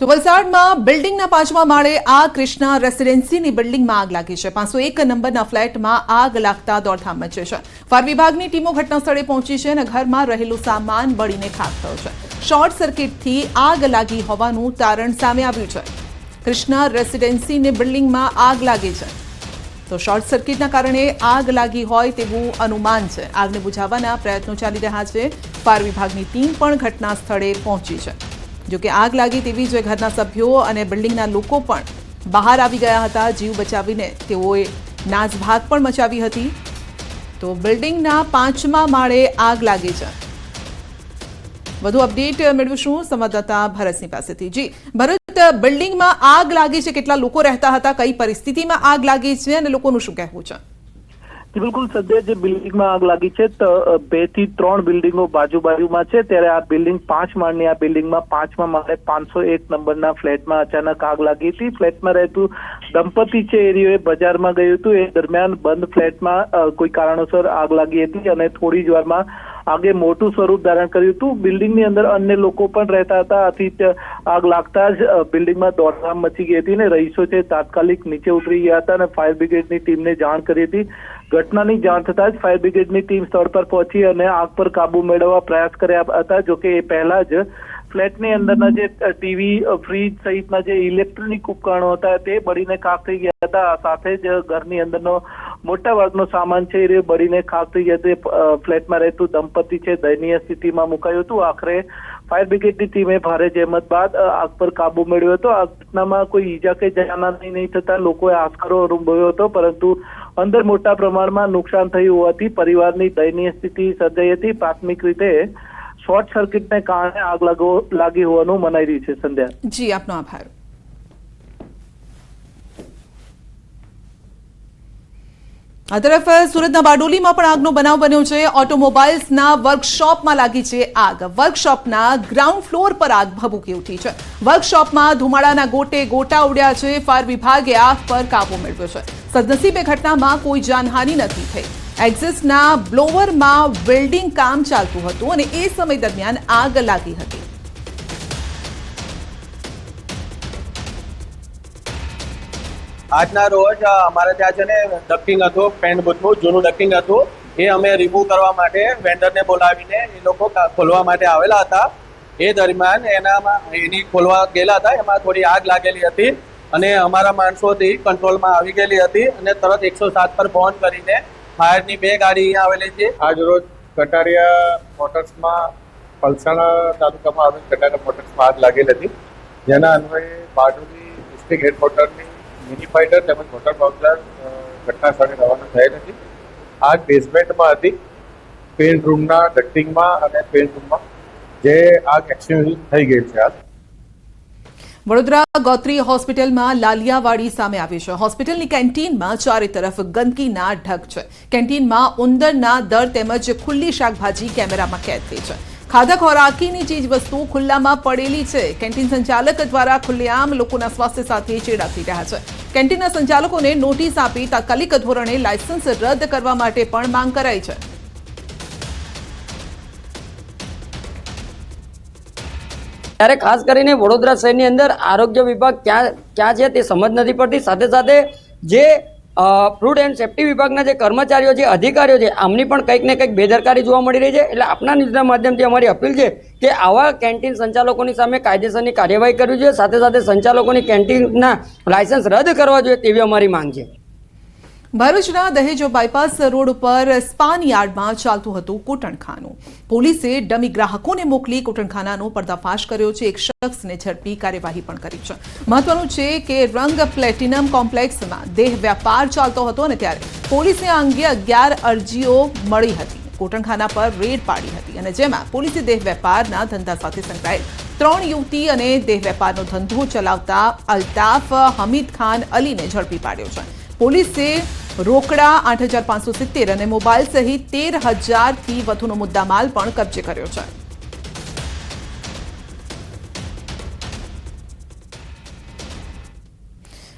તો વલસાડમાં બિલ્ડિંગના પાંચમા માળે આ કૃષ્ણા રેસિડેન્સીની બિલ્ડિંગમાં આગ લાગી છે. પાંચસો એક નંબરના ફ્લેટમાં આગ લાગતા દોડધામ મચે છે. ફાયર વિભાગની ટીમો ઘટના સ્થળે પહોંચી છે અને ઘરમાં રહેલું સામાન બળીને ખાક થયો છે. શોર્ટ સર્કિટથી આગ લાગી હોવાનું તારણ સામે આવ્યું છે. કૃષ્ણા રેસિડેન્સીની બિલ્ડિંગમાં આગ લાગી છે. તો શોર્ટ સર્કિટના કારણે આગ લાગી હોય તેવું અનુમાન છે. આગને બુઝાવવાના પ્રયત્નો ચાલી રહ્યા છે. ફાયર વિભાગની ટીમ પણ ઘટના સ્થળે પહોંચી છે. જો કે આગ લાગી તેવી જ ઘરના સભ્યો અને બિલ્ડિંગના લોકો પણ બહાર આવી ગયા હતા, જીવ બચાવીને તેઓએ નાસભાગ પણ મચાવી હતી. તો બિલ્ડિંગના પાંચમા માળે આગ લાગી છે. વધુ અપડેટ મેળવીશું સંવાદદાતા ભરતની પાસેથી. જી, ભરત, બિલ્ડિંગમાં આગ લાગી છે, કેટલા લોકો રહેતા હતા, કઈ પરિસ્થિતિમાં આગ લાગી છે અને લોકોનું શું કહેવું છે? બિલકુલ સદ્ય જે બિલ્ડિંગમાં આગ લાગી છે બેથી ત્રણ બિલ્ડિંગો બાજુ બાજુમાં છે, ત્યારે આ બિલ્ડિંગ પાંચ માળની આ બિલ્ડિંગમાં પાંચમા માળે પાંચસો એક નંબરના ફ્લેટમાં અચાનક આગ લાગી હતી. ફ્લેટમાં રહેતું દંપતી છે એરિયો બજારમાં ગયું હતું, એ દરમિયાન બંધ ફ્લેટમાં કોઈ કારણોસર આગ લાગી હતી અને થોડી જ વારમાં આગે મોટું સ્વરૂપ ધારણ કર્યું હતું. બિલ્ડિંગની અંદર અન્ય લોકો પણ રહેતા હતા. આથી આગ લાગતા જ બિલ્ડિંગમાં દોડધામ મચી ગઈ હતી ને રહીશો છે તાત્કાલિક નીચે ઉતરી ગયા હતા અને ફાયર બ્રિગેડની ટીમને જાણ કરી હતી. ઘટનાની જાણ થતાં જ ફાયર બ્રિગેડની ટીમ સ્થળ પર પહોંચી અને આગ પર કાબુ મેળવવા પ્રયાસ કર્યા હતા. જોકે એ પહેલા જ ફ્લેટની અંદરના જે ટીવી ફ્રીજ સહિતના જે ઇલેક્ટ્રોનિક ઉપકરણો હતા તે બળીને કાપ થઈ ગયા હતા. સાથે જ ઘરની અંદરનો મોટા ભાગનો સામાન છે એ બળીને ખાક થઈ જતો ફ્લેટમાં રહેતું દંપતી છે, દયનીય સ્થિતિમાં મુકાયું હતું. આખરે ફાયર બ્રિગેડની ટીમે ભારે જહેમત બાદ આગ પર કાબુ મેળવ્યો હતો. આ ઘટનામાં કોઈ ઈજા કે જાનહાની નહીં થતા લોકોએ આસ્કરો અનુભવ્યો હતો, પરંતુ અંદર મોટા પ્રમાણમાં નુકસાન થયું હોવાથી પરિવારની દયનીય સ્થિતિ સર્જાઈ હતી. પ્રાથમિક રીતે શોર્ટ સર્કિટને કારણે આગ લાગો, લાગી હોવાનું મનાઈ રહ્યું છે. સંધ્યા. જી, આપનો આભાર. આ તરફ સુરતના બારડોલીમાં પણ આગનો બનાવ બન્યો છે. ઓટોમોબાઈલ્સના વર્કશોપમાં લાગી છે આગ. વર્કશોપના ગ્રાઉન્ડ ફ્લોર પર આગ ભભૂકી ઉઠી છે. વર્કશોપમાં ધુમાડાના ગોટે ગોટા ઉડ્યા છે. ફાયર વિભાગે આગ પર કાબુ મેળવ્યો છે. સદનસીબે ઘટનામાં કોઈ જાનહાનિ નથી થઈ. એક્ઝિસ્ટના બ્લોવરમાં વેલ્ડિંગ કામ ચાલતું હતું અને એ સમય દરમિયાન આગ લાગી હતી. આજના રોજ અમારે ત્યાં છે ને ડક્ટિંગ હતું પેન્ટ બૂથનું, જૂનું ડક્ટિંગ હતું. એ અમે રિમૂવ કરવા માટે વેન્ડરને બોલાવીને એ લોકો ખોલવા માટે આવેલા હતા. એ દરમિયાન એનામાં, એની ખોલવા ગયેલા હતા, એમાં થોડી આગ લાગેલી હતી અને અમારા માણસોથી કંટ્રોલમાં આવી ગયેલી હતી અને તરત એકસો સાત પર ફોન કરીને ફાયરની બે ગાડી અહીંયા આવેલી છે આજ રોજ કટારિયા મોટર્સમાં, પલસાણા તાલુકામાં આવેલ કટારિયા મોટર્સમાં આગ લાગેલી હતી. જેના અન્વયે બારડોલી ડિસ્ટ્રિક્ટ હેડક્વાર્ટરની મિની ફાઇટર તેમજ મોટર બાઉઝર ઘટના સ્થળે રવાના થયેલ હતી. આગ બેઝમેન્ટમાં હતી. પેન્ટ રૂમના ડક્ટિંગમાં અને પેન્ટ રૂમમાં જે આગ એક્સિડન્ટ થઈ ગઈ છે આગ. વડોદરા ગોત્રી હોસ્પિટલમાં લાલિયાવાડી સામે આવી છે. હોસ્પિટલની કેન્ટીનમાં ચારે તરફ ગંદકીના ઢગ છે. કેન્ટીનમાં ઉંદરના દર તેમજ ખુલ્લી શાકભાજી કેમેરામાં કેદ થઈ છે. ખાધા ખોરાકીની ચીજ વસ્તુ ખુલ્લામાં પડેલી છે. કેન્ટીન સંચાલક દ્વારા ખુલ્લેઆમ લોકોના સ્વાસ્થ્ય સાથે ચેડા થઈ રહ્યા છે. કેન્ટીનના સંચાલકોને નોટિસ આપી તાત્કાલિક ધોરણે લાયસન્સ રદ કરવા માટે પણ માંગ કરાઈ છે. ત્યારે ખાસ કરીને વડોદરા શહેરની અંદર આરોગ્ય વિભાગ ક્યાં ક્યાં છે તે સમજ નથી પડતી. સાથે સાથે જે ફૂડ એન્ડ સેફ્ટી વિભાગના જે કર્મચારીઓ છે, અધિકારીઓ છે, આમની પણ કંઈક ને કંઈક બેદરકારી જોવા મળી રહી છે. એટલે આપના ન્યૂઝના માધ્યમથી અમારી અપીલ છે કે આવા કેન્ટીન સંચાલકોની સામે કાયદેસરની કાર્યવાહી કરવી જોઈએ. સાથે સાથે સંચાલકોની કેન્ટીનના લાયસન્સ રદ કરવા જોઈએ તેવી અમારી માંગ છે. ભરૂચના દહેજો બાયપાસ રોડ ઉપર સ્પાન યાર્ડમાં ચાલતું હતું કોટણખાનું. પોલીસે ડમી ગ્રાહકોને મોકલી કોટણખાનાનો પર્દાફાશ કર્યો છે. એક શખ્સને ઝડપી કાર્યવાહી પણ કરી છે. મહત્વનું છે કે રંગ પ્લેટિનમ કોમ્પ્લેક્સમાં દેહ વ્યાપાર ચાલતો હતો અને ત્યારે પોલીસને આ અંગે અગિયાર અરજીઓ મળી હતી. કોટણખાના પર રેડ પાડી હતી અને જેમાં પોલીસે દેહ વેપારના ધંધા સાથે સંકળાયેલ ત્રણ યુવતી અને દેહ વેપારનો ધંધો ચલાવતા અલ્તાફ હમીદ ખાન અલીને ઝડપી પાડ્યો છે. પોલીસે રોકડા આઠ હજાર પાંચસો સિત્તેર અને મોબાઈલ સહિત તેર હજારથી વધુનો મુદ્દામાલ પણ કબજે કર્યો છે.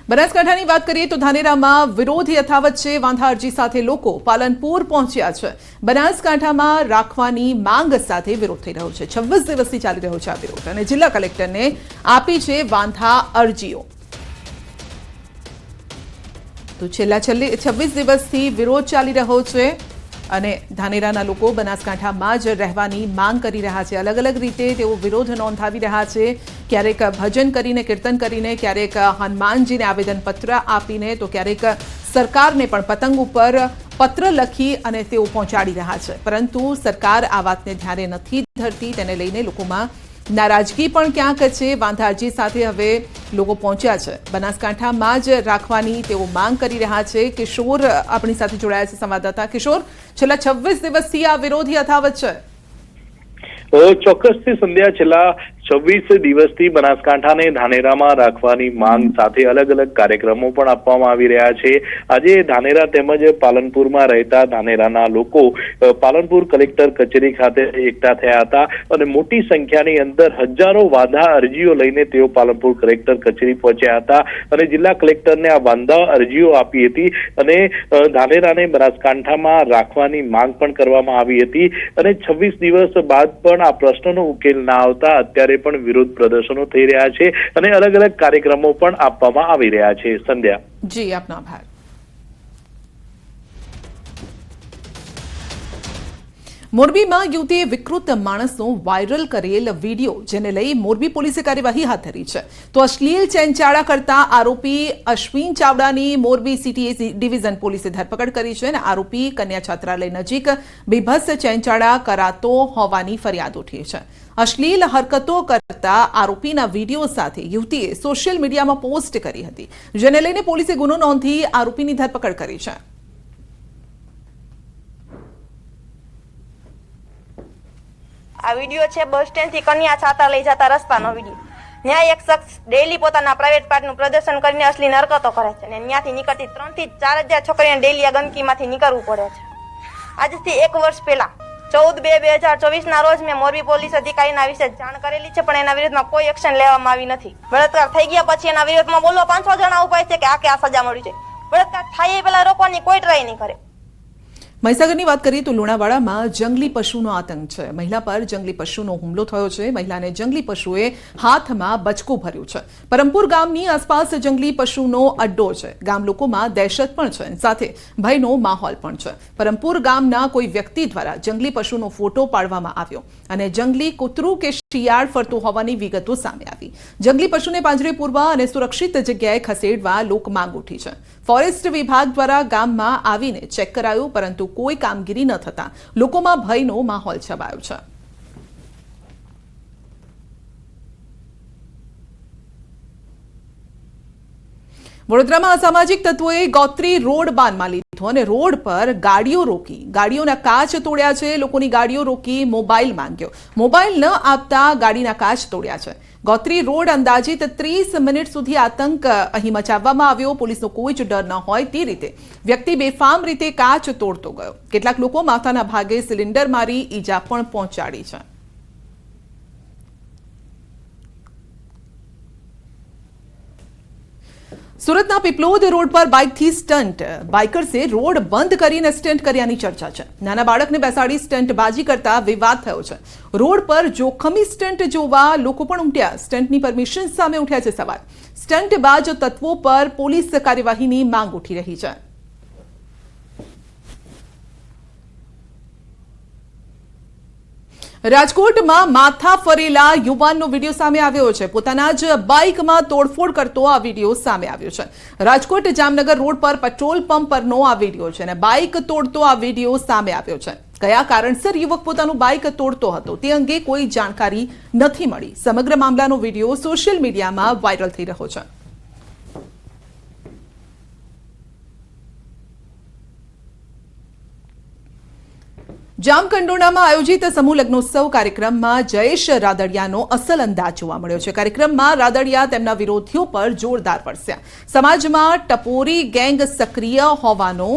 બનાસકાંઠાની વાત કરીએ તો ધાનેરામાં વિરોધ યથાવત છે. વાંધા અરજી સાથે લોકો પાલનપુર પહોંચ્યા છે. બનાસકાંઠામાં રાખવાની માંગ સાથે વિરોધ થઈ રહ્યો છે. છવ્વીસ દિવસથી ચાલી રહ્યો છે આ વિરોધ અને જિલ્લા કલેક્ટરને આપી છે વાંધા અરજીઓ. તો છેલ્લા છેલ્લી છવ્વીસ દિવસથી વિરોધ ચાલી રહ્યો છે અને ધાનેરાના લોકો બનાસકાંઠામાં જ રહેવાની માંગ કરી રહ્યા છે. અલગ અલગ રીતે તેઓ વિરોધ નોંધાવી રહ્યા છે. ક્યારેક ભજન કરીને, કીર્તન કરીને, ક્યારેક હનુમાનજીને આવેદનપત્ર આપીને, તો ક્યારેક સરકારને પણ પતંગ ઉપર પત્ર લખી અને તેઓ પહોંચાડી રહ્યા છે. પરંતુ સરકાર આ વાતને ધ્યાને નથી ધરતી. તેને લઈને લોકોમાં નારાજગી પણ ક્યાંક છે, વાંધારજી સાથે હવે લોકો પહોંચ્યા છે. બનાસકાંઠામાં જ રાખવાની તેઓ માંગ કરી રહ્યા છે. કિશોર આપણી સાથે જોડાયા છે સંવાદદાતા. કિશોર, છેલ્લા છવ્વીસ દિવસથી આ વિરોધી યથાવત છે. ચોક્કસથી સંધ્યા, છેલ્લા છવ્વીસ દિવસથી બનાસકાંઠાને ધાનેરામાં રાખવાની માંગ સાથે અલગ અલગ કાર્યક્રમો પણ આપવામાં આવી રહ્યા છે. આજે ધાનેરા તેમજ પાલનપુરમાં રહેતા ધાનેરાના લોકો પાલનપુર કલેક્ટર કચેરી ખાતે એકઠા થયા હતા અને મોટી સંખ્યાની અંદર હજારો વાંધા અરજીઓ લઈને તેઓ પાલનપુર કલેક્ટર કચેરી પહોંચ્યા હતા અને જિલ્લા કલેક્ટરને આ વાંધા અરજીઓ આપી હતી અને ધાનેરાને બનાસકાંઠામાં રાખવાની માંગ પણ કરવામાં આવી હતી અને છવ્વીસ દિવસ બાદ પણ આ પ્રશ્નનો ઉકેલ ના આવતા અત્યારે પણ વિરોધ પ્રદર્શનો થઈ રહ્યા છે અને અલગ અલગ કાર્યક્રમો પણ આપવામાં આવી રહ્યા છે. સંધ્યા. જી, આપનો આભાર. મોરબીમાં યુવતીએ વિકૃત માણસનો વાયરલ કરેલ વીડિયો, જેને લઈ મોરબી પોલીસે કાર્યવાહી હાથ ધરી છે. તો અશ્લીલ ચેનચાળા કરતા આરોપી અશ્વિન ચાવડાની મોરબી સિટી ડિવિઝન પોલીસે ધરપકડ કરી છે અને આરોપી કન્યા છાત્રાલય નજીક બીભત્સ ચેનચાળા કરાતો હોવાની ફરિયાદ ઉઠી છે. અશ્લીલ હરકતો કરતા આરોપીના વીડિયો સાથે યુવતીએ સોશિયલ મીડિયામાં પોસ્ટ કરી હતી, જેને લઈને પોલીસે ગુનો નોંધી આરોપીની ધરપકડ કરી છે. આ વીડિયો છે બસ સ્ટેન્ડથી કન્યા છાતા લઈ જતા રસ્તાનો વીડિયો. ત્યાં એક શખ્સ ડેલી પોતાના પ્રાઇવેટ પાર્ટનું પ્રદર્શન કરીને અસલી હરકતો કરે છે અને ત્યાંથી નીકળતી ત્રણથી ચાર હજાર છોકરીઓને ડેલી આ ગંદકીમાંથી નીકળવું પડે છે. આજથી એક વર્ષ પહેલા ચૌદ બે બે હજાર ચોવીસ ના રોજ મેં મોરબી પોલીસ અધિકારીના વિશે જાણ કરેલી છે, પણ એના વિરુદ્ધમાં કોઈ એક્શન લેવામાં આવી નથી. બળાત્કાર થઈ ગયા પછી એના વિરુદ્ધમાં બોલો, પાંચસો જણા ઉપાય છે કે આ કે આ સજા મળી છે બળાત્કાર થાય એ પેલા રોકવાની કોઈ ટ્રાય નહીં કરે. મહીસાગરની વાત કરીએ તો લુણાવાડામાં જંગલી પશુનો આતંક છે. મહિલા પર જંગલી પશુનો હુમલો થયો છે. મહિલાને જંગલી પશુએ હાથમાં બચકું ભર્યું છે. પરમપુર ગામની આસપાસ જંગલી પશુનો અડ્ડો છે. ગામ લોકોમાં દહેશત પણ છે સાથે ભયનો માહોલ પણ છે. પરમપુર ગામના કોઈ વ્યક્તિ દ્વારા જંગલી પશુનો ફોટો પાડવામાં આવ્યો અને જંગલી કૂતરું કે શિયાળ ફરતું હોવાની વિગતો સામે આવી. જંગલી પશુને પાંજરે પૂરવા અને સુરક્ષિત જગ્યાએ ખસેડવા લોક માંગ ઉઠી છે. ફોરેસ્ટ વિભાગ દ્વારા ગામમાં આવીને ચેક કરાયું, પરંતુ કોઈ કામગીરી ન થતા લોકોમાં ભયનો માહોલ છવાયો છે. વડોદરામાં અસામાજિક તત્વોએ ગોત્રી રોડ બાનમાં લીધો અને રોડ પર ગાડીઓ રોકી. ગાડીઓના કાચ તોડ્યા છે, લોકોની ગાડીઓ રોકી મોબાઈલ માંગ્યો. મોબાઈલ ન આપતા ગાડીના કાચ તોડ્યા છે. ગોત્રી રોડ અંદાજિત ત્રીસ મિનિટ સુધી આતંક અહીં મચાવવામાં આવ્યો. પોલીસનો કોઈ જ ડર ન હોય તે રીતે. વ્યક્તિ બેફામ રીતે કાચ તોડતો ગયો. કેટલાક લોકો માથાના ભાગે સિલિન્ડર મારી ઈજા પણ પહોંચાડી છે. સુરતના પીપલોદ રોડ પર બાઇકથી સ્ટન્ટ. બાઇકર્સે રોડ બંધ કરીને સ્ટન્ટ કર્યાની ચર્ચા છે. નાના બાળકને બેસાડી સ્ટન્ટ બાજી કરતા વિવાદ થયો છે. રોડ પર જોખમી સ્ટન્ટ જોવા લોકો પણ ઉમટ્યા. સ્ટન્ટની પરમિશન સામે ઉઠ્યા છે સવાલ. સ્ટન્ટ બાજ તત્વો પર પોલીસ કાર્યવાહીની માંગ ઉઠી રહી છે. રાજકોટમાં માથા ફરેલા યુવાનનો વીડિયો સામે આવ્યો છે. પોતાના જ બાઇકમાં તોડફોડ કરતો આ વીડિયો સામે આવ્યો છે. રાજકોટ જામનગર રોડ પર પેટ્રોલ પંપ પરનો આ વીડિયો છે અને બાઇક તોડતો આ વીડિયો સામે આવ્યો છે. કયા કારણસર યુવક પોતાનું બાઇક તોડતો હતો તે અંગે કોઈ જાણકારી નથી મળી. સમગ્ર મામલાનો વીડિયો સોશિયલ મીડિયામાં વાયરલ થઈ રહ્યો છે. જામકંડોળામાં આયોજિત સમૂહ લગ્નોત્સવ કાર્યક્રમમાં જયેશ રાદડિયાનો અસલ અંદાજ જોવા મળ્યો છે. કાર્યક્રમમાં રાદડિયા તેમના વિરોધીઓ પર જોરદાર વરસ્યા. સમાજમાં ટપોરી ગેંગ સક્રિય હોવાનો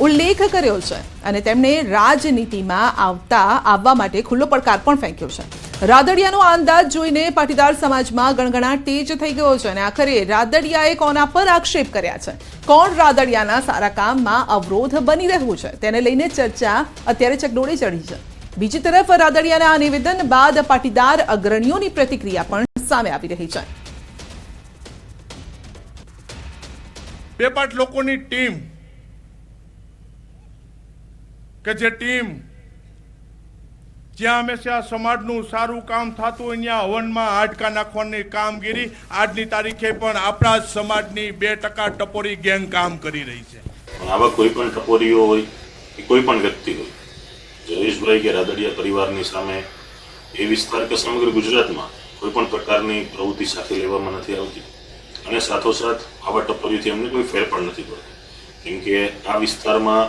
ઉલ્લેખ કર્યો છે અને તેમણે રાજનીતિમાં આવતા આવવા માટે ખુલ્લો પડકાર પણ ફેંક્યો છે. રાદડિયાનો અંદાજ જોઈને પાટીદાર સમાજમાં ગણગણાટ તેજ થઈ ગયો છે અને આખરે રાદડિયાએ કોના પર આક્ષેપ કર્યા છે? કોણ રાદડિયાના સારા કામમાં અવરોધ બની રહ્યું છે? તેને લઈને ચર્ચા અત્યારે ચકડોળે ચડી છે. બીજી તરફ રાદડિયાના આ નિવેદન બાદ પાટીદાર અગ્રણીઓની પ્રતિક્રિયા પણ સામે આવી રહી છે. બે પાંચ લોકોની ટીમ, કે જે ટીમ જ્યાં હંમેશા સમાજનું સારું કામ થતું હોય, ત્યાં હવનમાં હાડકા નાખવાની કામગીરી. આજની તારીખે પણ આપણા જ સમાજની બે ટકા ટપોરી ગેંગ કામ કરી રહી છે. આવા કોઈ પણ ટપોરીઓ હોય કે કોઈ પણ વ્યક્તિ હોય, જયેશભાઈ કે રાદડિયા પરિવારની સામે એ વિસ્તાર કે સમગ્ર ગુજરાતમાં કોઈ પણ પ્રકારની પ્રવૃત્તિ સાથે લેવામાં નથી આવતી. અને સાથોસાથ આવા ટપોરીથી અમને કોઈ ફેર પણ નથી પડતો. કેમ કે આ વિસ્તારમાં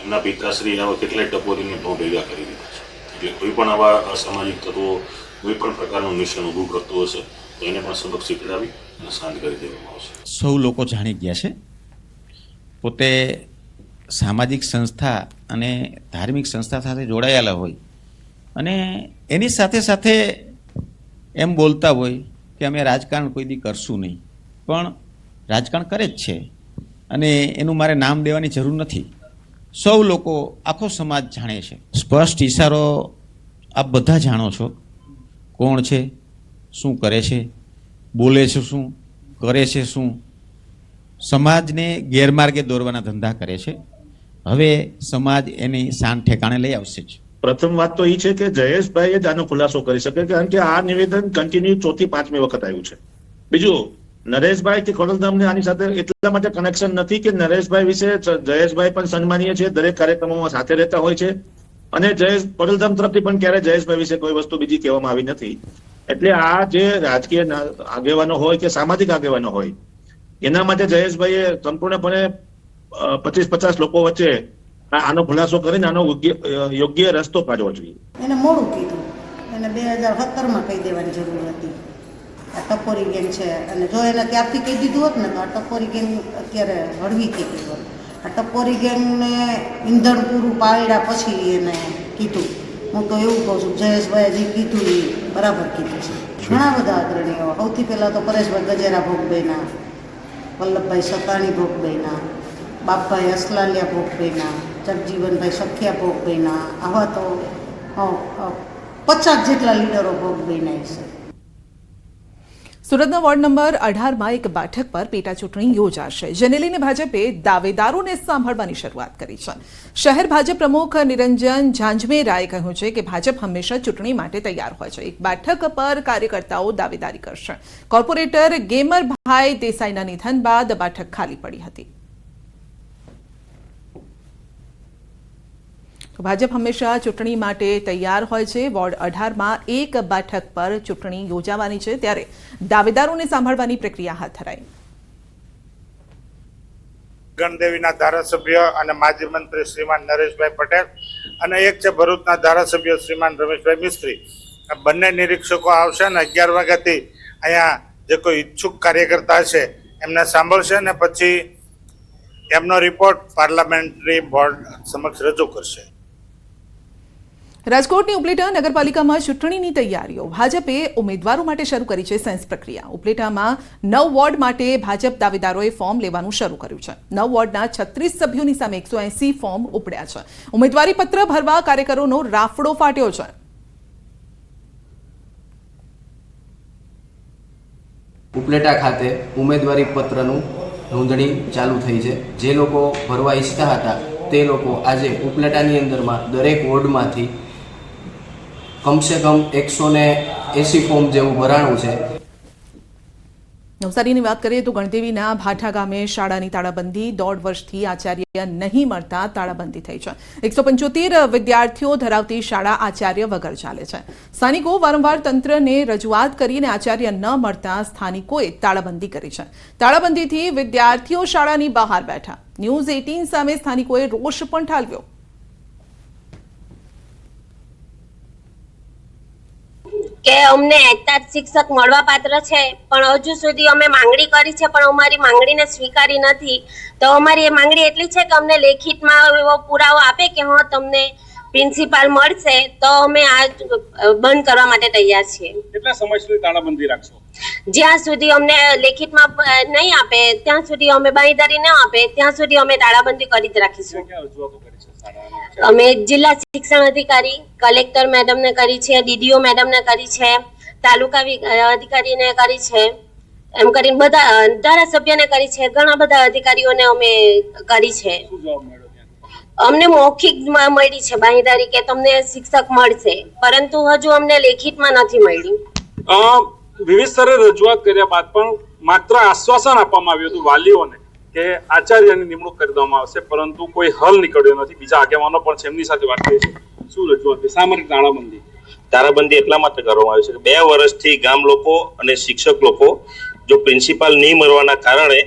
એમના પિતાશ્રી આવા કેટલાય ટપોરીને બહુ ભેગા કરી દીધા એટલે કોઈ પણ આવા અસામાજિક તત્વો કોઈ પણ પ્રકારનું નિશાન ઊભું કરતું હશે, તો એને પણ સબક શીખડાવી અને શાંત કરી દેવામાં આવશે. સૌ લોકો જાણી ગયા છે? પોતે સામાજિક સંસ્થા અને ધાર્મિક સંસ્થા સાથે જોડાયેલા હોય અને એની સાથે સાથે એમ બોલતા હોય કે અમે રાજકારણ કોઈ દી કરશું નહીં. પણ રાજકારણ કરે જ છે અને એનું મારે નામ દેવાની જરૂર નથી. સૌ લોકો આખો સમાજ જાણે છે. સ્પષ્ટ ઈશારો આપ બધા જાણો છો. કોણ છે? શું કરે છે? બોલે છે શું? કરે છે શું? સમાજને ગેરમાર્ગે દોરવાના ધંધા કરે છે. હવે સમાજ એની શાન ઠેકાણે લઈ આવશે જ. પ્રથમ વાત તો એ છે કે જયેશભાઈ જ આનો ખુલાસો કરી શકે, કારણ કે આ નિવેદન કન્ટિન્યુ ચોથી પાંચમી વખત આવ્યું છે. બીજું નરેશભાઈ કે ખોડલધામને આની સાથે એટલા માટે કનેક્શન નથી કે નરેશભાઈ વિશે જયેશભાઈ પણ સન્માનીય છે, દરેક કાર્યક્રમોમાં સાથે રહેતા હોય છે. અને જયેશ ખોડલધામ તરફથી પણ ક્યારે જયેશભાઈ વિશે કોઈ વસ્તુ બીજી કહેવામાં આવી નથી. એટલે આ જે રાજકીય આગેવાનો હોય કે સામાજિક આગેવાનો હોય, એના માટે જયેશભાઈએ સંપૂર્ણપણે પચીસ પચાસ લોકો વચ્ચે આનો ખુલાસો કરીને આનો યોગ્ય- રસ્તો કાઢવો જોઈએ. એને મોડું કીધું. એને બે હજાર સત્તરમાં કહી દેવાની જરૂર હતી. આ ટપોરી ગેંગ છે. અને જો એને ત્યારથી કહી દીધું હોત ને, તો આ ટપોરી ગેંગ અત્યારે હળવી થઈ ગઈ હોત. આ ટપોરી ગેંગને ઈંધણ પૂરું પાડ્યા પછી એને કીધું. હું તો એવું કહું છું, જયેશભાઈએ જે કીધું એ બરાબર કીધું છે. ઘણા બધા અગ્રણીઓ, સૌથી પહેલાં તો પરેશભાઈ ગજેરા ભોગભાઈના વલ્લભભાઈ સતાણી ભોગભાઈના બાપભાઈ અસલાલિયા ભોગભાઈના જગજીવનભાઈ સખિયા ભોગભાઈના આવા તો પચાસ જેટલા લીડરો ભોગભાઈના છે. સુરતના વોર્ડ નંબર અઢારમાં એક બેઠક પર પેટા ચૂંટણી યોજાશે, જેને લઈને ભાજપે દાવેદારોને સાંભળવાની શરૂઆત કરી છે. શહેર ભાજપ પ્રમુખ નિરંજન ઝાંઝમેરાએ કહ્યું છે કે ભાજપ હંમેશા ચૂંટણી માટે તૈયાર હોય છે. એક બેઠક પર કાર્યકર્તાઓ દાવેદારી કરશે. કોર્પોરેટર ગેમરભાઈ દેસાઈના નિધન બાદ બેઠક ખાલી પડી હતી. ભાજપ હંમેશા ચૂંટણી માટે તૈયાર હોય છે. વોર્ડ અઢારમાં એક બેઠક પર ચૂંટણી યોજાવાની છે. ત્યારે દાવેદારોને સાંભળવાની પ્રક્રિયા હાથ ધરાઈ. ગણદેવીના ધારાસભ્ય અને માજી મંત્રી શ્રીમાન નરેશભાઈ પટેલ અને એક છે ભરૂચના ધારાસભ્ય શ્રીમાન રમેશભાઈ મિસ્ત્રી. આ બંને નિરીક્ષકો આવશે અને અગિયાર વાગ્યાથી અહીંયા જે કોઈ ઈચ્છુક કાર્યકર્તા છે એમને સાંભળશે અને પછી એમનો રિપોર્ટ પાર્લામેન્ટરી બોર્ડ સમક્ષ રજૂ કરશે. રાજકોટની ઉપલેટા નગરપાલિકામાં ચૂંટણીની તૈયારીઓ. ભાજપે ઉમેદવારો માટે શરૂ કરી છે સેન્સ પ્રક્રિયા. ઉપલેટામાં નવ વોર્ડ માટે ભાજપ દાવેદારોએ ફોર્મ લેવાનું શરૂ કર્યું છે. નવ વોર્ડના છત્રીસ સભ્યોની સામે એકસો એસી ફોર્મ ઉપડ્યા છે. ઉમેદવારી પત્ર ભરવા કાર્યકરોનો રાફડો ફાટ્યો છે. ઉપલેટા ખાતે ઉમેદવારી પત્રનું નોંધણી ચાલુ થઈ છે. જે લોકો ભરવા ઈચ્છતા હતા તે લોકો આજે ઉપલેટાની અંદરમાં દરેક વોર્ડમાંથી કમસે કમ એકસો ને એસી ફોર્મ જેવું ભરાણું છે. નવસારીની વાત કરીએ તો ગણદેવીના ભાઠા ગામે શાળાની તાળાબંધી દોઢ વર્ષથી આચાર્ય નહીં મળતા તાળાબંધી થઈ છે. એકસો પંચોતેર વિદ્યાર્થીઓ ધરાવતી શાળા આચાર્ય વગર ચાલે છે. સ્થાનિકો વારંવાર તંત્રને રજૂઆત કરીને આચાર્ય ન મળતા સ્થાનિકોએ તાળાબંધી કરી છે. તાળાબંધીથી વિદ્યાર્થીઓ શાળાની બહાર બેઠા. ન્યૂઝ એટીન સામે સ્થાનિકોએ રોષ પણ ઠાલવ્યો. કે અમને એકતા શિક્ષક મળવા પાત્ર છે. પણ હજુ સુધી અમે માંગણી કરી છે, પણ અમારી માંગણીને સ્વીકારી નથી. તો અમારી એ માંગણી એટલી છે કે અમને લેખિતમાં એવો પુરાવો આપે કે હા, તમને પ્રિન્સિપાલ મળશે તો અમે આ બંધ કરવા માટે તૈયાર છીએ. કેટલા સમય સુધી તાળાબંધી રાખશો? જ્યાં સુધી અમને લેખિતમાં નહીં આપે ત્યાં સુધી અમે બાંયધરી ન આપે ત્યાં સુધી અમે તાળાબંધી કરી જ રાખીશું. અમે જિલ્લા શિક્ષણ અધિકારી કલેક્ટર મેડમને કરી છે ડીડીઓ મેડમને કરી છે તાલુકા અધિકારીને કરી છે એમ કરીને બધા ધારાસભ્યને કરી છે ઘણા બધા અધિકારીઓને અમે કરી છે શું જવાબ મળ્યો ત્યાંથી અમને મૌખિકમાં મળી છે બાંયધારી કે તમને શિક્ષક મળશે. પરંતુ હજુ અમને લેખિતમાં નથી મળ્યું. વિવિધ સ્તરે રજૂઆત કર્યા બાદ પણ માત્ર આશ્વાસન આપવામાં આવ્યું હતું વાલીઓને કે આચાર્યની નિમણૂક કરી દેવામાં આવશે પરંતુ કોઈ હલ નીકળ્યો નથી. બીજા આગેવાનો પણ છે એમની સાથે વાત કરી છે. શું રજૂઆત છે સામરિક તાળાબંધી. તારાબંધી એટલા માટે કરવામાં આવી છે કે બે વર્ષથી ગામ લોકો અને શિક્ષક લોકો જો પ્રિન્સિપાલ નહીં મળવાના કારણે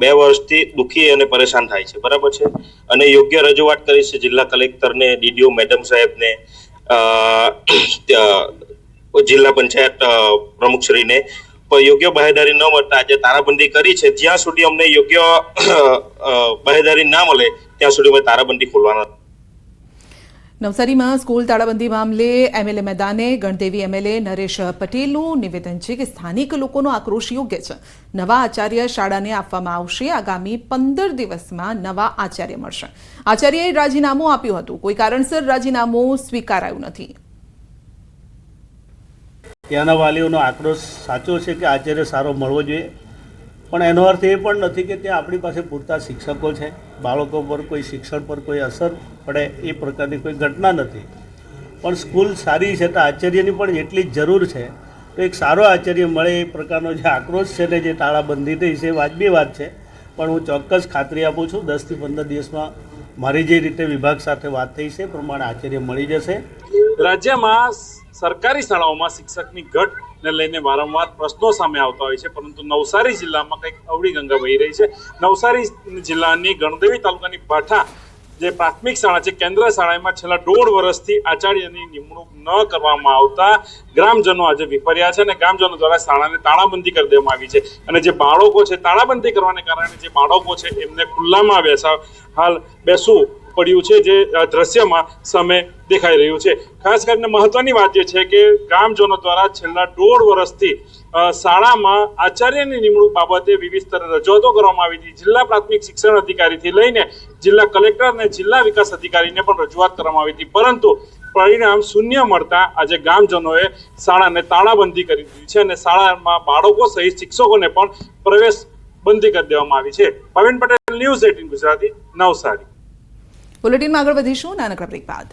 બે વર્ષથી દુઃખી અને પરેશાન થાય છે. બરાબર છે? અને યોગ્ય રજૂઆત કરી છે જિલ્લા કલેક્ટરને, ડીડીઓ મેડમ સાહેબને જિલ્લા પંચાયત પ્રમુખશ્રીને. પણ યોગ્ય બાહેદારી ન મળતા આજે તારાબંધી કરી છે. જ્યાં સુધી અમને યોગ્ય બાહેદારી ના મળે, ત્યાં સુધી અમે તારાબંધી ખોલવાના નવસારીમાં સ્કૂલ તાળાબંધી મામલે એમએલએ મેદાને ગણદેવી એમએલએ નરેશ પટેલનું નિવેદન છે કે સ્થાનિક લોકોનો આક્રોશ યોગ્ય છે. નવા આચાર્ય શાળાને આપવામાં આવશે. આગામી પંદર દિવસમાં નવા આચાર્ય મળશે. આચાર્યએ રાજીનામું આપ્યું હતું. કોઈ કારણસર રાજીનામું સ્વીકારાયું નથી. ત્યાંના વાલીઓનો આક્રોશ સાચો છે કે આચાર્ય સારો મળવો જોઈએ? પણ એનો અર્થ એ પણ નથી કે ત્યાં આપણી પાસે પૂરતા શિક્ષકો છે. બાળકો પર કોઈ શિક્ષણ પર કોઈ અસર પડે એ પ્રકારની કોઈ ઘટના નથી. પણ સ્કૂલ સારી છે તો આચાર્યની પણ એટલી જ જરૂર છે. તો એક સારો આચાર્ય મળે એ પ્રકારનો જે આક્રોશ છે ને જે તાળાબંધી થઈ છે એ વાજબી વાત છે. પણ હું ચોક્કસ ખાતરી આપું છું દસથી પંદર દિવસમાં મારી જે રીતે વિભાગ સાથે વાત થઈ છે પ્રમાણે આચાર્ય મળી જશે. રાજ્યમાં સરકારી શાળાઓમાં શિક્ષકની ઘટ ને લઈને વારંવાર પ્રશ્નો સામે આવતા હોય છે, પરંતુ નવસારી જિલ્લામાં કંઈક અવળી ગંગા વહી રહી છે. નવસારી જિલ્લાની ગણદેવી તાલુકાની પાઠા જે પ્રાથમિક શાળા છે, કેન્દ્ર શાળામાં છેલ્લા દોઢ વર્ષથી આચાર્યની નિમણૂક ન કરવામાં આવતા ગ્રામજનો આજે વિફર્યા છે અને ગ્રામજનો દ્વારા શાળાને તાળાબંધી કરી દેવામાં આવી છે. અને જે બાળકો છે, તાળાબંધી કરવાને કારણે જે બાળકો છે, એમને ખુલ્લામાં બેસા હાલ બેસવું પડ્યું છે જે દ્રશ્યમાં સામે દેખાઈ રહ્યું છે. ખાસ કરીને મહત્વની વાત એ છે કે ગ્રામજનો દ્વારા છેલ્લા દોઢ વર્ષથી શાળામાં આચાર્યની નિમણૂક બાબતે વિવિધ સ્તરે રજૂઆતો કરવામાં આવી હતી. જિલ્લા પ્રાથમિક શિક્ષણ અધિકારીથી લઈને જિલ્લા કલેક્ટર અને જિલ્લા વિકાસ અધિકારીને પણ રજૂઆત કરવામાં આવી હતી. પરંતુ પરિણામ શૂન્ય મળતા આજે ગામજનોએ શાળાને તાળાબંધી કરી દીધી છે અને શાળામાં બાળકો સહિત શિક્ષકોને પણ પ્રવેશ બંધી કરી દેવામાં આવી છે. Bhavin Patel, news eighteen Gujarati, Navsari. બુલેટિનમાં આગળ વધીશું. નાનકડા બ્રેક બાદ.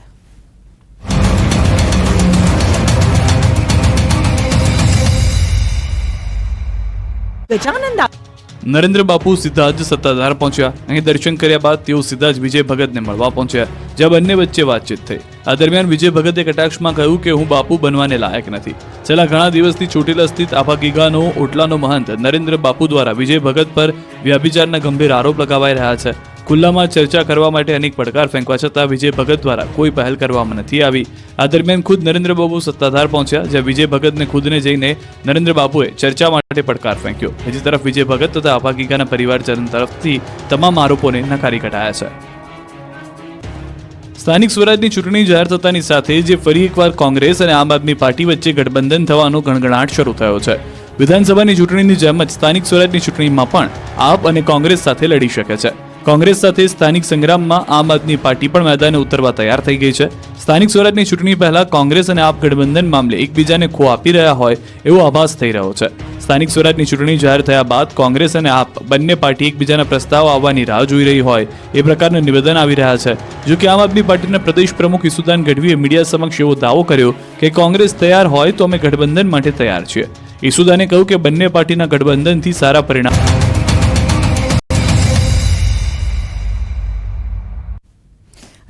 ગજાનંદ નરેન્દ્ર બાપુ સીધા જ સત્તાધાર પહોંચ્યા. અહીં દર્શન કર્યા બાદ તેઓ સીધા જ વિજય ભગતને મળવા પહોંચ્યા જ્યાં બંને વચ્ચે વાતચીત થઈ. આ દરમિયાન વિજય ભગતે કટાક્ષમાં કહ્યું કે હું બાપુ બનવાને લાયક નથી. છેલ્લા ઘણા દિવસથી ચોટીલા સ્થિત આફા ગીગાનો ઓટલાનો મહંત નરેન્દ્ર બાપુ દ્વારા વિજય ભગત પર વ્યાભિચારના ગંભીર આરોપ લગાવાઈ રહ્યા છે. ખુલ્લામાં ચર્ચા કરવા માટે અનેક પડકાર ફેંકવા છતાં વિજય ભગત દ્વારા કોઈ પહેલ કરવામાં નથી આવી. આ દરમિયાન ખુદ નરેન્દ્ર બાબુ સત્તાધાર પહોંચ્યા, જ્યાં વિજય ભગતને ખુદને જઈને નરેન્દ્ર બાબુએ ચર્ચા માટે પડકાર ફેંક્યો. બીજી તરફ વિજય ભગત તથા અપાગીકાના પરિવારજન તરફથી તમામ આરોપોને નકારી કઢાયા છે. સ્થાનિક સ્વરાજની ચૂંટણી જાહેર થતાની સાથે જે ફરી એકવાર કોંગ્રેસ અને આમ આદમી પાર્ટી વચ્ચે ગઠબંધન થવાનો ગણગણાટ શરૂ થયો છે. વિધાનસભાની ચૂંટણીની જેમ જ સ્થાનિક સ્વરાજની ચૂંટણીમાં પણ આપ અને કોંગ્રેસ સાથે લડી શકે છે. કોંગ્રેસ સાથે સ્થાનિક સંગ્રામમાં આમ આદમી પાર્ટી પણ મેદાને ઉતરવા તૈયાર થઈ ગઈ છે. સ્થાનિક સ્વરાજની ચૂંટણી પહેલા કોંગ્રેસ અને આપ ગઠબંધન મામલે એકબીજાને ખો આપી રહ્યા હોય એવો આભાસ થઈ રહ્યો છે. સ્થાનિક સ્વરાજની ચૂંટણી જાહેર થયા બાદ કોંગ્રેસ અને આપ બંને પાર્ટી એકબીજાના પ્રસ્તાવ આવવાની રાહ જોઈ રહી હોય એ પ્રકારના નિવેદન આવી રહ્યા છે. જો કે આમ આદમી પાર્ટીના પ્રદેશ પ્રમુખ ઈસુદાન ગઢવીએ મીડિયા સમક્ષ એવો દાવો કર્યો કે કોંગ્રેસ તૈયાર હોય તો અમે ગઠબંધન માટે તૈયાર છીએ. ઈસુદાને કહ્યું કે બંને પાર્ટીના ગઠબંધનથી સારા પરિણામ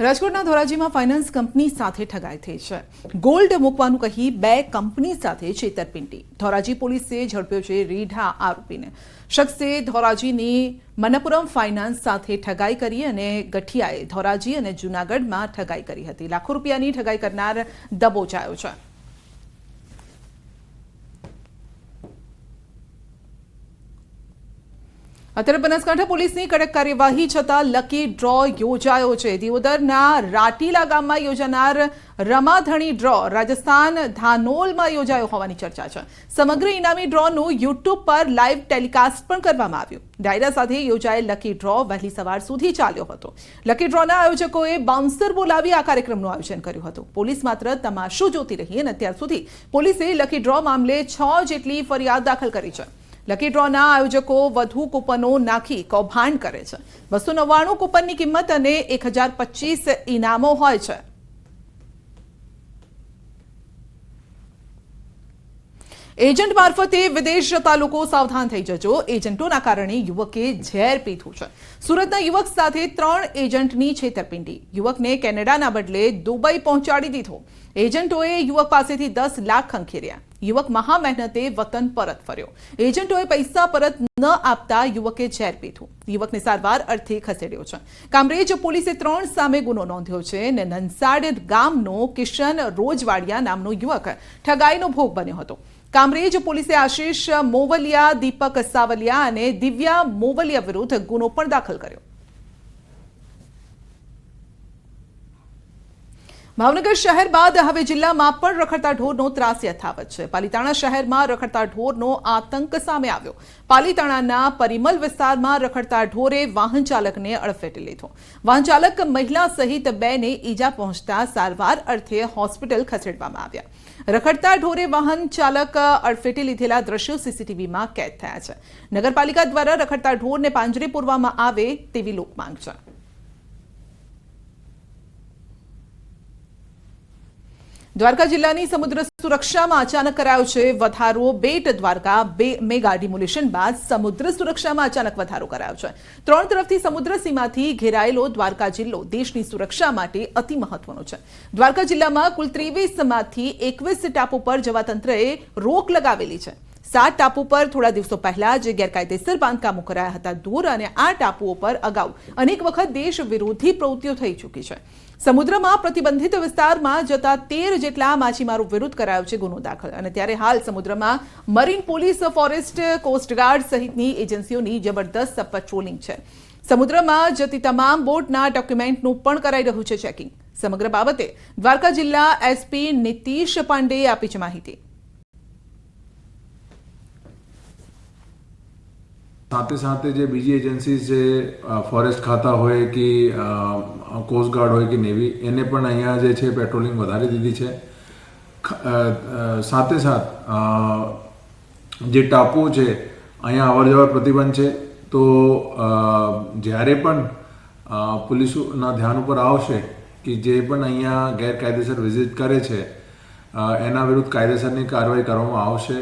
રાજકોટના ધોરાજીમાં ફાઇનાન્સ કંપની સાથે ઠગાઈ થઈ છે. ગોલ્ડ મૂકવાનું કહી બે કંપની સાથે છેતરપિંડી. ધોરાજી પોલીસે ઝડપ્યો છે રીઢા આરોપીને. શખ્સે ધોરાજીની મનપુરમ ફાઇનાન્સ સાથે ઠગાઈ કરી અને ગઠિયાએ ધોરાજી અને જૂનાગઢમાં ઠગાઈ કરી હતી. લાખો રૂપિયાની ઠગાઈ કરનાર દબોચાયો છે. અત્યારે બનાસકાંઠા પોલીસની કડક કાર્યવાહી છતાં લકી ડ્રો યોજાયો છે. દિયોદરના રાટીલા ગામમાં યોજાનાર રમાધણી ડ્રો રાજસ્થાન ધાનોલમાં યોજાયો હોવાની ચર્ચા છે. સમગ્ર ઇનામી ડ્રોનું યુટ્યુબ પર લાઈવ ટેલિકાસ્ટ પણ કરવામાં આવ્યું. ડાયરા સાથે યોજાયેલ લકી ડ્રો વહેલી સવાર સુધી ચાલ્યો હતો. લકી ડ્રોના આયોજકોએ બાઉન્સર બોલાવી આ કાર્યક્રમનું આયોજન કર્યું હતું. પોલીસ માત્ર તમાશો જોતી રહી અને અત્યાર સુધી પોલીસે લકી ડ્રો મામલે છ જેટલી ફરિયાદ દાખલ કરી છે. લકી ડ્રોના આયોજકો વધુ કૂપનો નાખી કૌભાંડ કરે છે. બસો નવ્વાણું કૂપનની કિંમત અને એક હજાર પચીસ ઇનામો હોય છે. એજન્ટ મારફતે વિદેશ જતા લોકો સાવધાન થઈ જજો. એજન્ટોના કારણે યુવકે ઝેર પીધું છે. સુરતના યુવક સાથે ત્રણ એજન્ટની છેતરપિંડી. યુવકને કેનેડાના બદલે દુબઈ પહોંચાડી દીધો. એજન્ટોએ યુવક પાસેથી દસ લાખ ખંખેર્યા. યુવક મહા મહેનતે વતન પરત ફર્યો. એજન્ટોએ પૈસા પરત ન આપતા યુવકે ઝેર પીધું. યુવકને સારવાર અર્થે ખસેડ્યો છે. કામરેજ પોલીસે ત્રણ સામે ગુનો નોંધ્યો છે અને નંસાડ ગામનો કિશન રોજવાડિયા નામનો યુવક ઠગાઈનો ભોગ બન્યો હતો. કામરેજ પોલીસે આશીષ મોવલિયા દીપક સાવલિયા અને દિવ્યા મોવલિયા વિરુદ્ધ ગુનો પણ દાખલ કર્યો. ભાવનગર શહેર બાદ હવે જિલ્લામાં પણ રખડતા ઢોરનો ત્રાસ યથાવત છે. પાલીતાણા શહેરમાં રખડતા ઢોરનો આતંક સામે આવ્યો. પાલીતાણાના પરિમલ વિસ્તારમાં રખડતા ઢોરે વાહન ચાલકને અડફેટે લીધો. વાહન ચાલક મહિલા સહિત બેને ઈજા પહોંચતા સારવાર અર્થે હોસ્પિટલ ખસેડવામાં આવ્યા. રખડતા ઢોરે વાહન ચાલક અડફેટે લીધેલા દ્રશ્યો સીસીટીવીમાં કેદ થયા છે. નગરપાલિકા દ્વારા રખડતા ઢોરને પાંજરે પૂરવામાં આવે તેવી લોકમાંગ છે. દ્વારકા જિલ્લાની સમુદ્ર સુરક્ષામાં અચાનક કરાયો છે વધારો. બેટ દ્વારકા બે મેગા ડિમોલિશન બાદ સમુદ્ર સુરક્ષામાં અચાનક વધારો કરાયો છે. ત્રણ તરફથી સમુદ્ર સીમાથી ઘેરાયેલો દ્વારકા જિલ્લો દેશની સુરક્ષા માટે અતિ મહત્વનો છે. દ્વારકા જિલ્લામાં કુલ ત્રેવીસમાંથી એકવીસ ટાપુ પર જવા તંત્રએ રોક લગાવેલી છે. સાત ટાપુ પર થોડા દિવસો પહેલા જે ગેરકાયદેસર બાંધકામો કરાયા હતા. દૂર અને આ ટાપુઓ પર અગાઉ અનેક વખત દેશ વિરોધી પ્રવૃત્તિઓ થઈ ચૂકી છે. સમુદ્રમાં પ્રતિબંધિત વિસ્તારમાં જતા તેર જેટલા માછીમારો વિરુદ્ધ કરાયો છે ગુનો દાખલ. અને ત્યારે હાલ સમુદ્રમાં મરીન પોલીસ, ફોરેસ્ટ કોસ્ટગાર્ડ સહિતની એજન્સીઓની જબરદસ્ત પેટ્રોલિંગ છે. સમુદ્રમાં જતી તમામ બોટના ડોક્યુમેન્ટનું પણ કરાઈ રહ્યું છે ચેકિંગ. સમગ્ર બાબતે દ્વારકા જિલ્લા એસપી નીતિશ પાંડેએ આપી છે માહિતી. સાથે સાથે જે બીજી એજન્સીઝ જે ફોરેસ્ટ ખાતા હોય કે કોસ્ટગાર્ડ હોય કે નેવી એને પણ અહીંયા જે છે પેટ્રોલિંગ વધારી દીધી છે. સાથે સાથ જે ટાપુ છે, અહીંયા અવર જવર પ્રતિબંધ છે. તો જ્યારે પણ પોલીસના ધ્યાન ઉપર આવશે કે જે પણ અહીંયા ગેરકાયદેસર વિઝિટ કરે છે એના વિરુદ્ધ કાયદેસરની કાર્યવાહી કરવામાં આવશે.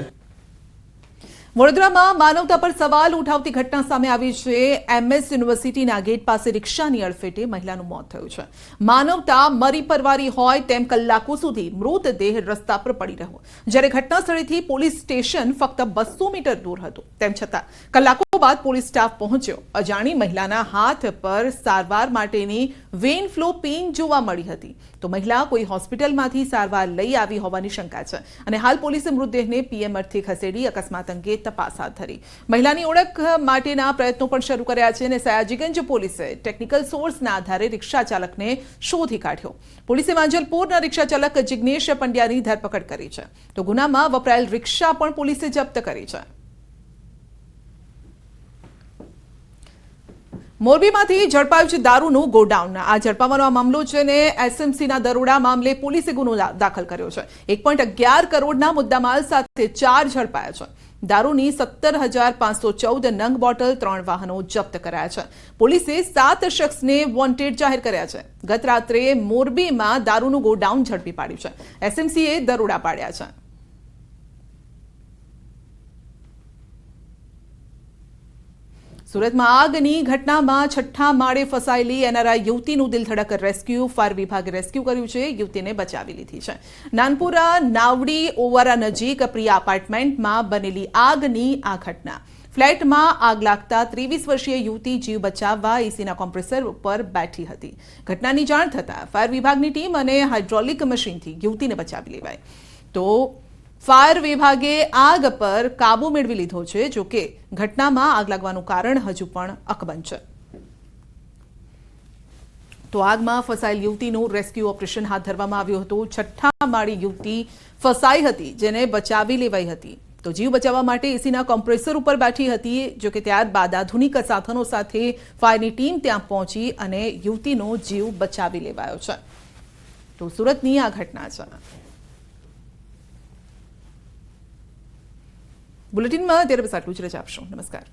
વડોદરામાં માનવતા પર સવાલ ઉઠાવતી ઘટના સામે આવી છે. એમએસ યુનિવર્સિટીના ગેટ પાસે રિક્ષાની અડફેટે મહિલાનું મોત થયું છે. માનવતા મરી પરવારી હોય તેમ કલાકો સુધી મૃતદેહ રસ્તા પર પડી રહ્યો. જ્યારે ઘટના સ્થળેથી પોલીસ સ્ટેશન ફક્ત બસો મીટર દૂર હતું. તેમ છતાં કલાકો બાદ પોલીસ સ્ટાફ પહોંચ્યો. અજાણી મહિલાના હાથ પર સારવાર માટેની વેન ફ્લો પેઇન જોવા મળી હતી. તો મહિલા કોઈ હોસ્પિટલમાંથી સારવાર લઈ આવી હોવાની શંકા છે. અને હાલ પોલીસે મૃતદેહને પીએમ અર્થે ખસેડી અકસ્માત અંગે તપાસ હાથ ધરી. મહિલાની ઓળખ માટેના પ્રયત્નો પણ શરૂ કર્યા છે અને સયાજીગંજ પોલીસે ટેકનિકલ સોર્સના આધારે રિક્ષા ચાલકને શોધી કાઢ્યો. પોલીસે માંજલપુરના રિક્ષા ચાલક જિજ્ઞેશ પંડ્યાની ધરપકડ કરી છે. તો ગુનામાં વપરાયેલ રિક્ષા પણ પોલીસે જપ્ત કરી છે. મોરબીમાંથી ઝડપાયું છે દારૂનું ગોડાઉન. આ ઝડપાવાનો આ મામલો છે ને એસએમસીના દરોડા મામલે પોલીસે ગુનો દાખલ કર્યો છે. એક પોઈન્ટ અગિયાર કરોડના મુદ્દામાલ સાથે ચાર ઝડપાયા છે. દારૂની સત્તર હજાર પાંચસો ચૌદ નંગ બોટલ ત્રણ વાહનો જપ્ત કરાયા છે. પોલીસે સાત શખ્સને વોન્ટેડ જાહેર કર્યા છે. ગત રાત્રે મોરબીમાં દારૂનું ગોડાઉન ઝડપી પાડ્યું છે. એસએમસીએ દરોડા પાડ્યા છે. સુરતમાં આગની ઘટનામાં છઠ્ઠા માળે ફસાયેલી એનઆરઆઈ યુવતીનું દિલધડક રેસ્ક્યુ, ફાયર વિભાગે રેસ્ક્યુ કર્યું છે, યુવતીને બચાવી લીધી છે. નાનપુરા, નાવડી, ઓવારા નજીક પ્રિયા એપાર્ટમેન્ટમાં બનેલી આગની આ ઘટના. ફ્લેટમાં આગ લાગતા ત્રેવીસ વર્ષીય યુવતી જીવ બચાવવા એસીના કોમ્પ્રેસર ઉપર બેઠી હતી. ઘટનાની જાણ થતાં ફાયર વિભાગની ટીમ અને હાઇડ્રોલિક મશીનથી યુવતીને બચાવી લેવાઈ. તો ફાયર વિભાગે આગ પર કાબુ મેળવી લીધો છે જોકે ઘટનામાં આગ લાગવાનું કારણ હજુ પણ અકબંધ છે. તો આગમાં ફસાયેલ યુવતીનું રેસ્ક્યુ ઓપરેશન હાથ ધરવામાં આવ્યું હતું. છઠ્ઠા માળી યુવતી ફસાઈ હતી, જેને બચાવી લેવાઈ હતી. તો જીવ બચાવવા માટે એસીના કોમ્પ્રેસર ઉપર બેઠી હતી, જો કે ત્યારબાદ આધુનિક સાધનો સાથે ફાયરની ટીમ ત્યાં પહોંચી અને યુવતીનો જીવ બચાવી લેવાયો છે. તો સુરતની આ ઘટના છે. બુલેટિનમાં અત્યારે બસ આટલું જ રજા આપશું નમસ્કાર